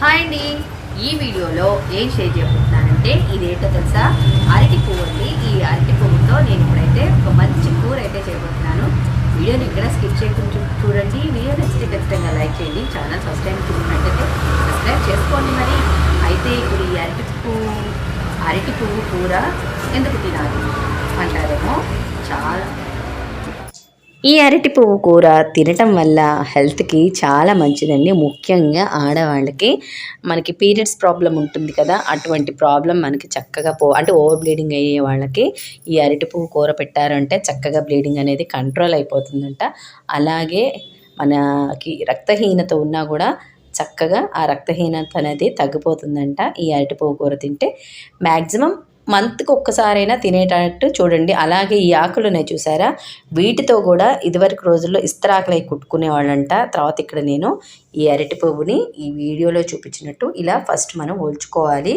Hi అండి. ఈ వీడియోలో ఏం షేర్ చేయబోతున్నానంటే ఇదేంటో తెలుసా? అరటి పువ్వు అండి ఈ అరటి పువ్వుతో నేను ఇప్పుడైతే ఒక మంచి కూర అయితే చేయబోతున్నాను. వీడియోని ఇక్కడ స్కిప్ చేయకుండా చూడండి. వీడియో నచ్చితే ఖచ్చితంగా లైక్ చేయండి. ఛానల్ ఫస్ట్ టైం చూసినట్టయితే సబ్స్క్రైబ్ చేసుకోండి మరి. అయితే ఇప్పుడు ఈ అరటి పువ్వు అరటి పువ్వు కూర ఎందుకు తినాలి? అంటారేమో? చాలా ఈ అరటి పువ్వు కూర తినటం వల్ల హెల్త్కి చాలా మంచిదండి. ముఖ్యంగా ఆడవాళ్ళకి మనకి పీరియడ్స్ ప్రాబ్లం ఉంటుంది కదా అటువంటి ప్రాబ్లం మనకి చక్కగా పో అంటే ఓవర్ బ్లీడింగ్ అయ్యే వాళ్ళకి ఈ అరటి పువ్వు కూర పెట్టారంటే చక్కగా బ్లీడింగ్ అనేది కంట్రోల్ అయిపోతుందంట. అలాగే మనకి రక్తహీనత ఉన్నా కూడా చక్కగా ఆ రక్తహీనత అనేది తగ్గిపోతుందంట ఈ అరటి పువ్వు కూర తింటే. మ్యాక్సిమం మంత్కి ఒక్కసారైనా తినేటట్టు చూడండి. అలాగే ఈ ఆకులు ఉన్నాయి చూసారా? వీటితో కూడా ఇదివరకు రోజుల్లో ఇస్తరాకులై కుట్టుకునే వాళ్ళంట తర్వాత ఇక్కడ నేను ఈ అరటి పువ్వుని ఈ వీడియోలో చూపించినట్టు ఇలా ఫస్ట్ మనం ఒలుచుకోవాలి.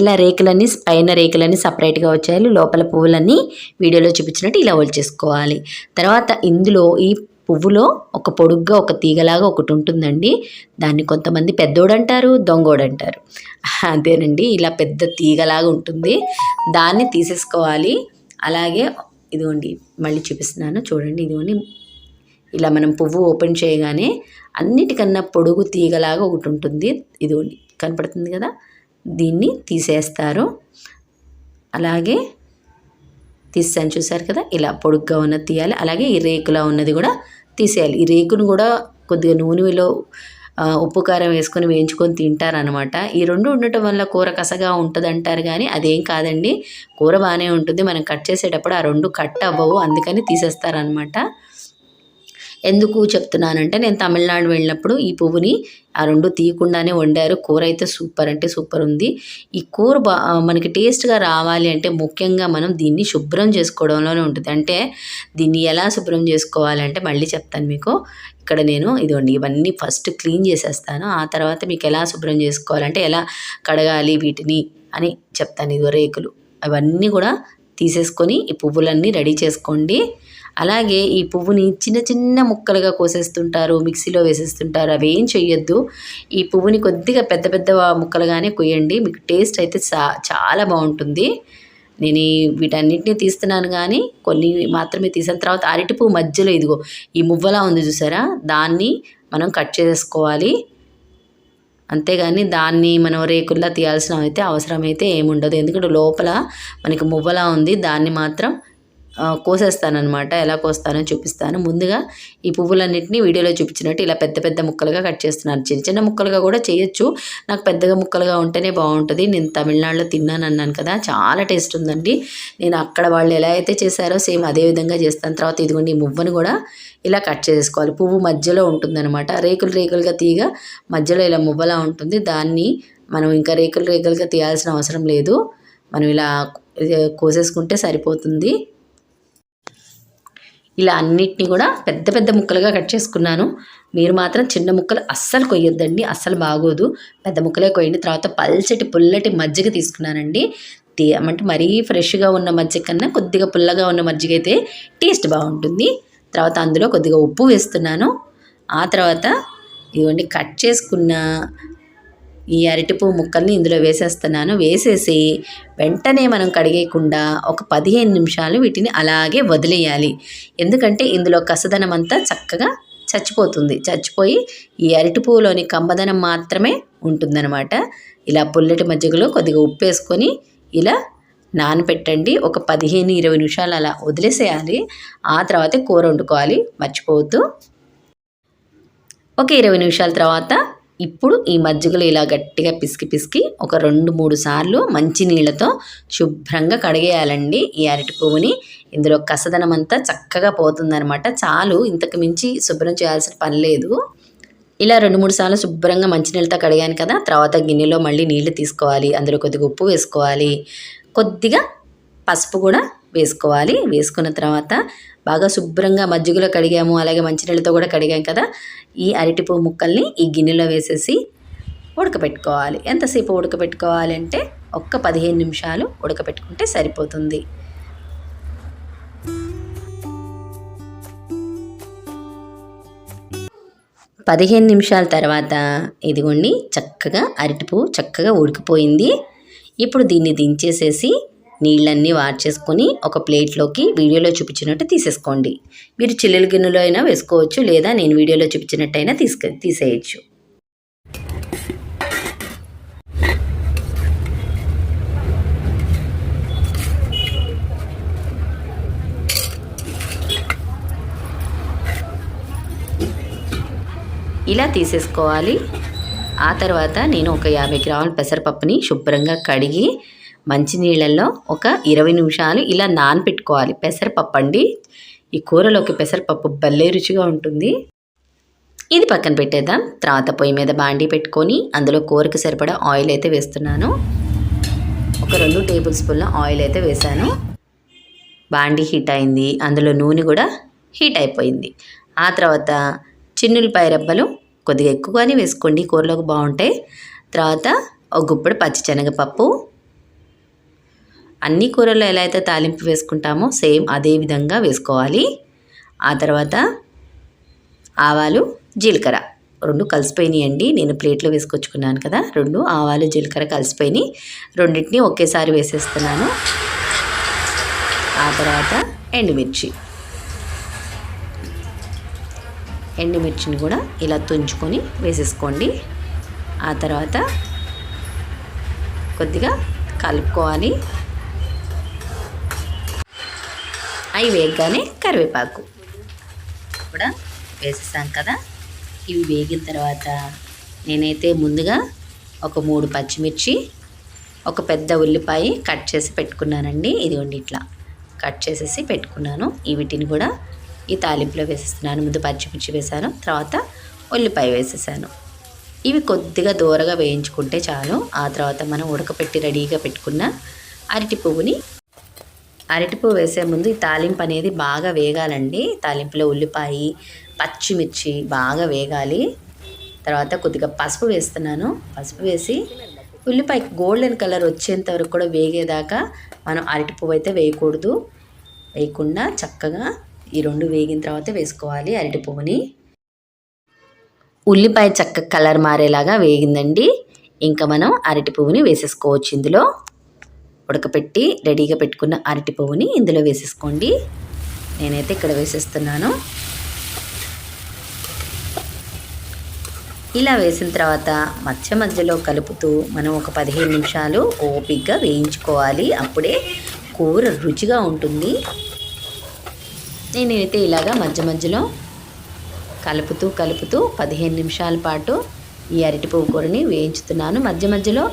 ఇలా రేకులన్నీ పైన రేకులన్నీ సపరేట్గా వచ్చాయి లోపల పువ్వులన్నీ వీడియోలో చూపించినట్టు ఇలా ఒలిచేసుకోవాలి. తర్వాత ఇందులో ఈ పువ్వులో ఒక పొడుగ్గా ఒక తీగలాగా ఒకటి ఉంటుందండి. దాన్ని కొంతమంది పెద్దోడంటారు దొంగోడంటారు. అదేనండి ఇలా పెద్ద తీగలాగా ఉంటుంది. దాన్ని తీసేసుకోవాలి. అలాగే ఇదిగోండి మళ్ళీ చూపిస్తున్నాను చూడండి ఇదిగోండి. ఇలా మనం పువ్వు ఓపెన్ చేయగానే అన్నిటికన్నా పొడుగు తీగలాగా ఒకటి ఉంటుంది. ఇదిగోండి కనపడుతుంది కదా? దీన్ని తీసేస్తారు. అలాగే తీసాను చూసారు కదా? ఇలా పొడుగ్గా ఉన్నది తీయాలి. అలాగే ఈ రేకులా ఉన్నది కూడా తీసేయాలి. ఈ రేకును కూడా కొద్దిగా నూనెలో ఉప్పు కారం వేసుకొని వేయించుకొని తింటారనమాట ఈ రెండు ఉండటం వల్ల కూర కసగా ఉంటుంది అంటారు కానీ అదేం కాదండి. కూర బాగానే ఉంటుంది. మనం కట్ చేసేటప్పుడు ఆ రెండు కట్ అవ్వవు. అందుకని తీసేస్తారనమాట ఎందుకు చెప్తున్నానంటే నేను తమిళనాడు వెళ్ళినప్పుడు ఈ పువ్వుని ఆ రెండు తీయకుండానే వండారు. కూర అయితే సూపర్ అంటే సూపర్ ఉంది. ఈ కూర బా మనకి టేస్ట్గా రావాలి అంటే ముఖ్యంగా మనం దీన్ని శుభ్రం చేసుకోవడంలోనే ఉంటుంది. అంటే దీన్ని ఎలా శుభ్రం చేసుకోవాలంటే మళ్ళీ చెప్తాను మీకు. ఇక్కడ నేను ఇదిగోండి ఇవన్నీ ఫస్ట్ క్లీన్ చేసేస్తాను. ఆ తర్వాత మీకు ఎలా శుభ్రం చేసుకోవాలంటే ఎలా కడగాలి వీటిని అని చెప్తాను. ఇదిగో రేకులు. అవన్నీ కూడా తీసేసుకొని ఈ పువ్వులన్నీ రెడీ చేసుకోండి. అలాగే ఈ పువ్వుని చిన్న చిన్న ముక్కలుగా కోసేస్తుంటారు మిక్సీలో వేసేస్తుంటారు. అవి ఏం చెయ్యొద్దు. ఈ పువ్వుని కొద్దిగా పెద్ద పెద్ద ముక్కలుగానే కొయ్యండి. మీకు టేస్ట్ అయితే చా చాలా బాగుంటుంది. నేను వీటన్నిటిని తీస్తున్నాను కానీ కొన్ని మాత్రమే తీసిన. తర్వాత అరటి పువ్వు మధ్యలో ఇదిగో ఈ మువ్వలా ఉంది చూసారా? దాన్ని మనం కట్ చేసుకోవాలి. అంతేగాని దాన్ని మనం రేకుల్లా తీయాల్సిన అయితే అవసరం అయితే ఏముండదు. ఎందుకంటే లోపల మనకి మువ్వలా ఉంది. దాన్ని మాత్రం కోసేస్తానమాట కోసేస్తానన్నమాట. ఎలా కోస్తానో చూపిస్తాను. ముందుగా ఈ పువ్వులన్నింటినీ వీడియోలో చూపించినట్టు ఇలా పెద్ద పెద్ద ముక్కలుగా కట్ చేస్తున్నాను. చిన్న చిన్న ముక్కలుగా కూడా చేయొచ్చు. నాకు పెద్దగా ముక్కలుగా ఉంటేనే బాగుంటుంది. నేను తమిళనాడులో తిన్నాను అన్నాను కదా చాలా టేస్ట్ ఉందండి. నేను అక్కడ వాళ్ళు ఎలా అయితే చేశారో సేమ్ అదే విధంగా చేస్తాను. తర్వాత ఇదిగోండి ఈ మువ్వను కూడా ఇలా కట్ చేసుకోవాలి. పువ్వు మధ్యలో ఉంటుందన్నమాట. రేకులు రేకులుగా తీయగా మధ్యలో ఇలా మువ్వలా ఉంటుంది. దాన్ని మనం ఇంకా రేకులు రేకులుగా తీయాల్సిన అవసరం లేదు. మనం ఇలా కోసేసుకుంటే సరిపోతుంది. ఇలా అన్నిటిని కూడా పెద్ద పెద్ద ముక్కలుగా కట్ చేసుకున్నాను. మీరు మాత్రం చిన్న ముక్కలు అస్సలు కొయ్యొద్దండి అస్సలు బాగోదు. పెద్ద ముక్కలే కొయ్యండి. తర్వాత పల్చటి పుల్లటి మజ్జిగ తీసుకున్నానండి. అంటే మరీ ఫ్రెష్గా ఉన్న మజ్జిగ కన్నా కొద్దిగా పుల్లగా ఉన్న మజ్జిగ అయితే టేస్ట్ బాగుంటుంది. తర్వాత అందులో కొద్దిగా ఉప్పు వేస్తున్నాను. ఆ తర్వాత ఇవన్నీ కట్ చేసుకున్న ఈ అరటిపువ్వు ముక్కల్ని ఇందులో వేసేస్తున్నాను. వేసేసి వెంటనే మనం కడిగేయకుండా ఒక పదిహేను నిమిషాలు వీటిని అలాగే వదిలేయాలి. ఎందుకంటే ఇందులో కసదనం అంతా చక్కగా చచ్చిపోతుంది. చచ్చిపోయి ఈ అరటి పువ్వులోని కమ్మదనం మాత్రమే ఉంటుందన్నమాట. ఇలా పుల్లటి మజ్జిగలో కొద్దిగా ఉప్పు వేసుకొని ఇలా నానపెట్టండి. ఒక పదిహేను ఇరవై నిమిషాలు అలా వదిలేసేయాలి. ఆ తర్వాతే కూర వండుకోవాలి. మర్చిపోవద్దు. ఒక ఇరవై నిమిషాల తర్వాత ఇప్పుడు ఈ మజ్జిగలో ఇలా గట్టిగా పిసికి పిసికి ఒక రెండు మూడు సార్లు మంచి నీళ్ళతో శుభ్రంగా కడిగేయాలండి ఈ అరటి పువ్వుని. ఇందులో కసదనం అంతా చక్కగా పోతుందనమాట చాలు ఇంతకు మించి శుభ్రం చేయాల్సిన పని లేదు. ఇలా రెండు మూడు సార్లు శుభ్రంగా మంచినీళ్ళతో కడిగాను కదా తర్వాత గిన్నెలో మళ్ళీ నీళ్ళు తీసుకోవాలి. అందులో కొద్దిగా ఉప్పు వేసుకోవాలి. కొద్దిగా పసుపు కూడా వేసుకోవాలి. వేసుకున్న తర్వాత బాగా శుభ్రంగా మజ్జిగలో కడిగాము. అలాగే మంచినీళ్ళతో కూడా కడిగాం కదా. ఈ అరటిపువ్వు ముక్కల్ని ఈ గిన్నెలో వేసేసి ఉడకపెట్టుకోవాలి. ఎంతసేపు ఉడకపెట్టుకోవాలి అంటే ఒక్క పదిహేను నిమిషాలు ఉడకపెట్టుకుంటే సరిపోతుంది. పదిహేను నిమిషాల తర్వాత ఇదిగోండి చక్కగా అరటిపువ్వు చక్కగా ఉడికిపోయింది. ఇప్పుడు దీన్ని దించేసేసి నీళ్ళన్నీ వార్చేసుకొని ఒక ప్లేట్లోకి వీడియోలో చూపించినట్టు తీసేసుకోండి. మీరు చిల్లుల గిన్నెలో అయినా వేసుకోవచ్చు లేదా నేను వీడియోలో చూపించినట్టయినా తీసుక తీసేయచ్చు. ఇలా తీసేసుకోవాలి. ఆ తర్వాత నేను ఒక యాభై గ్రాముల పెసరపప్పుని శుభ్రంగా కడిగి మంచినీళ్ళల్లో ఒక ఇరవై నిమిషాలు ఇలా నానపెట్టుకోవాలి. పెసరపప్పు అండి ఈ కూరలోకి పెసరపప్పు భలే రుచిగా ఉంటుంది. ఇది పక్కన పెట్టేద్దాం. తర్వాత పొయ్యి మీద బాండీ పెట్టుకొని అందులో కూరకు సరిపడా ఆయిల్ అయితే వేస్తున్నాను. ఒక రెండు టేబుల్ స్పూన్ల ఆయిల్ అయితే వేశాను. బాండీ హీట్ అయింది. అందులో నూనె కూడా హీట్ అయిపోయింది. ఆ తర్వాత చిన్నులపాయ రెబ్బలు కొద్దిగా ఎక్కువగానే వేసుకోండి. కూరలోకి బాగుంటాయి తర్వాత ఒక గుప్పుడు పచ్చిశనగపప్పు అన్ని కూరల్లో ఎలా అయితే తాలింపు వేసుకుంటామో సేమ్ అదే విధంగా వేసుకోవాలి. ఆ తర్వాత ఆవాలు జీలకర్ర. రెండు కలిసిపోయినాయండి. నేను ప్లేట్లో వేసుకొచ్చుకున్నాను కదా. రెండు ఆవాలు జీలకర్ర కలిసిపోయినాయి. రెండింటిని ఒకేసారి వేసేస్తున్నాను. ఆ తర్వాత ఎండుమిర్చి. ఎండుమిర్చిని కూడా ఇలా తుంచుకొని వేసేసుకోండి. ఆ తర్వాత కొద్దిగా కలుపుకోవాలి. అవి వేగగానే కరివేపాకు. కూడా వేసేసాం కదా. ఇవి వేగిన తర్వాత నేనైతే ముందుగా ఒక మూడు పచ్చిమిర్చి ఒక పెద్ద ఉల్లిపాయ కట్ చేసి పెట్టుకున్నానండి. ఇదిగోండి ఇట్లా కట్ చేసేసి పెట్టుకున్నాను. ఈ వీటిని కూడా ఈ తాలింపులో వేసేస్తున్నాను. ముందు పచ్చిమిర్చి వేసాను తర్వాత ఉల్లిపాయ వేసేసాను. ఇవి కొద్దిగా దూరగా వేయించుకుంటే చాలు. ఆ తర్వాత మనం ఉడకపెట్టి రెడీగా పెట్టుకున్న అరటి పువ్వుని అరటి పువ్వు వేసే ముందు ఈ తాలింపు అనేది బాగా వేగాలండి. తాలింపులో ఉల్లిపాయ పచ్చిమిర్చి బాగా వేగాలి. తర్వాత కొద్దిగా పసుపు వేస్తున్నాను. పసుపు వేసి ఉల్లిపాయ గోల్డెన్ కలర్ వచ్చేంత వరకు కూడా వేగేదాకా మనం అరటి పువ్వు అయితే వేయకూడదు. వేయకుండా చక్కగా ఈ రెండు వేగిన తర్వాత వేసుకోవాలి అరటి పువ్వుని ఉల్లిపాయ చక్క కలర్ మారేలాగా వేగిందండి. ఇంకా మనం అరటి పువ్వుని వేసేసుకోవచ్చు ఇందులో. ఉడకపెట్టి రెడీగా పెట్టుకున్న అరటి పువ్వుని ఇందులో వేసేసుకోండి. నేనైతే ఇక్కడ వేసేస్తున్నాను. ఇలా వేసిన తర్వాత మధ్య మధ్యలో కలుపుతూ మనం ఒక పదిహేను నిమిషాలు ఓపిక్గా వేయించుకోవాలి. అప్పుడే కూర రుచిగా ఉంటుంది. నేనైతే ఇలాగా మధ్య మధ్యలో కలుపుతూ కలుపుతూ పదిహేను నిమిషాల పాటు ఈ అరటి పువ్వు కూరని వేయించుతున్నాను. మధ్య మధ్యలో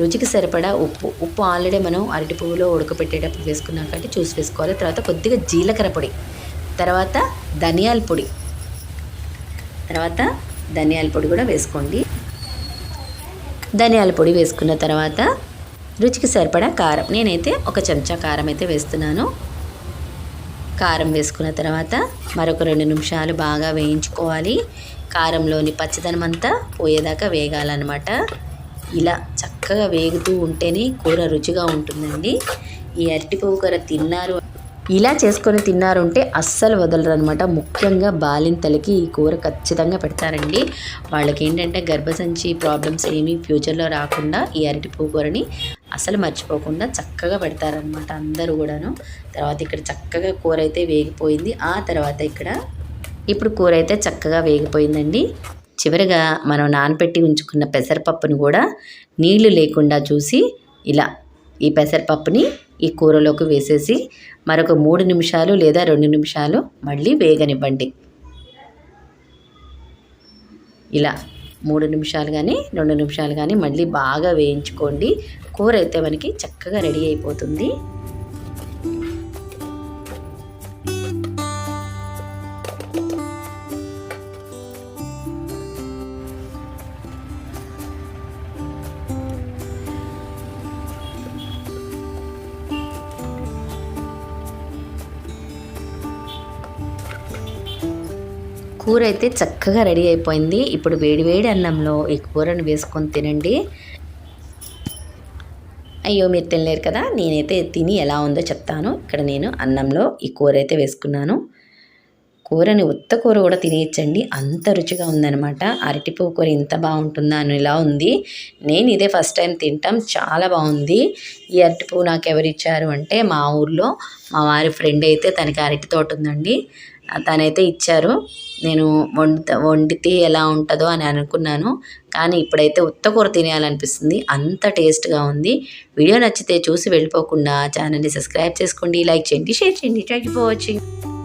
రుచికి సరిపడా ఉప్పు. ఉప్పు ఆల్రెడీ మనం అరటి పువ్వులో ఉడకపెట్టేటప్పుడు వేసుకున్నాం కాబట్టి చూసి వేసుకోవాలి. తర్వాత కొద్దిగా జీలకర్ర పొడి. తర్వాత ధనియాల పొడి. తర్వాత ధనియాల పొడి కూడా వేసుకోండి. ధనియాల పొడి వేసుకున్న తర్వాత రుచికి సరిపడా కారం. నేనైతే ఒక చెంచా కారం అయితే వేస్తున్నాను. కారం వేసుకున్న తర్వాత మరొక రెండు నిమిషాలు బాగా వేయించుకోవాలి. కారంలోని పచ్చదనం అంతా పోయేదాకా వేగాలన్నమాట. ఇలా చక్కగా వేగుతూ ఉంటేనే కూర రుచిగా ఉంటుందండి. ఈ అరటి పువ్వు కూర తిన్నారు. ఇలా చేసుకొని తిన్నారంటే అస్సలు వదలరు అనమాట ముఖ్యంగా బాలింతలకి ఈ కూర ఖచ్చితంగా పెడతారండి. వాళ్ళకి ఏంటంటే గర్భసంచి ప్రాబ్లమ్స్ ఏమీ ఫ్యూచర్లో రాకుండా ఈ అరటి పువ్వు కూరని అసలు మర్చిపోకుండా చక్కగా పెడతారనమాట అందరూ కూడాను. తర్వాత ఇక్కడ చక్కగా కూర అయితే వేగిపోయింది. ఆ తర్వాత ఇక్కడ ఇప్పుడు కూర అయితే చక్కగా వేగిపోయిందండి. చివరిగా మనం నానపెట్టి ఉంచుకున్న పెసరపప్పుని కూడా నీళ్ళు లేకుండా చూసి ఇలా ఈ పెసరపప్పుని ఈ కూరలోకి వేసేసి మరొక మూడు నిమిషాలు లేదా రెండు నిమిషాలు మళ్ళీ వేగనివ్వండి. ఇలా మూడు నిమిషాలు కానీ రెండు నిమిషాలు కానీ మళ్ళీ బాగా వేయించుకోండి. కూర అయితే మనకి చక్కగా రెడీ అయిపోతుంది. కూర అయితే చక్కగా రెడీ అయిపోయింది. ఇప్పుడు వేడివేడి అన్నంలో ఈ కూరను వేసుకొని తినండి. అయ్యో మీరు తినలేరు కదా? నేనైతే తిని ఎలా ఉందో చెప్తాను. ఇక్కడ నేను అన్నంలో ఈ కూర అయితే వేసుకున్నాను. కూరని ఉత్త కూర కూడా తినేయచ్చండి. అంత రుచిగా ఉందన్నమాట. అరటిపువ్వు కూర ఇంత బాగుంటుందా అని ఇలా ఉంది. నేను ఇదే ఫస్ట్ టైం తింటాం. చాలా బాగుంది. ఈ అరటిపువ్వు నాకు ఎవరు ఇచ్చారు అంటే మా ఊర్లో మా వారి ఫ్రెండ్ అయితే తనకి అరటి తోట ఉందండి. తనైతే ఇచ్చారు. నేను వండుతా వండితే ఎలా ఉంటుందో అని అనుకున్నాను. కానీ ఇప్పుడైతే ఉత్త కూర తినేయాలనిపిస్తుంది. అంత టేస్ట్గా ఉంది. వీడియో నచ్చితే చూసి వెళ్ళిపోకుండా ఛానల్ని సబ్స్క్రైబ్ చేసుకోండి లైక్ చేయండి షేర్ చేయండి. Thank you for watching.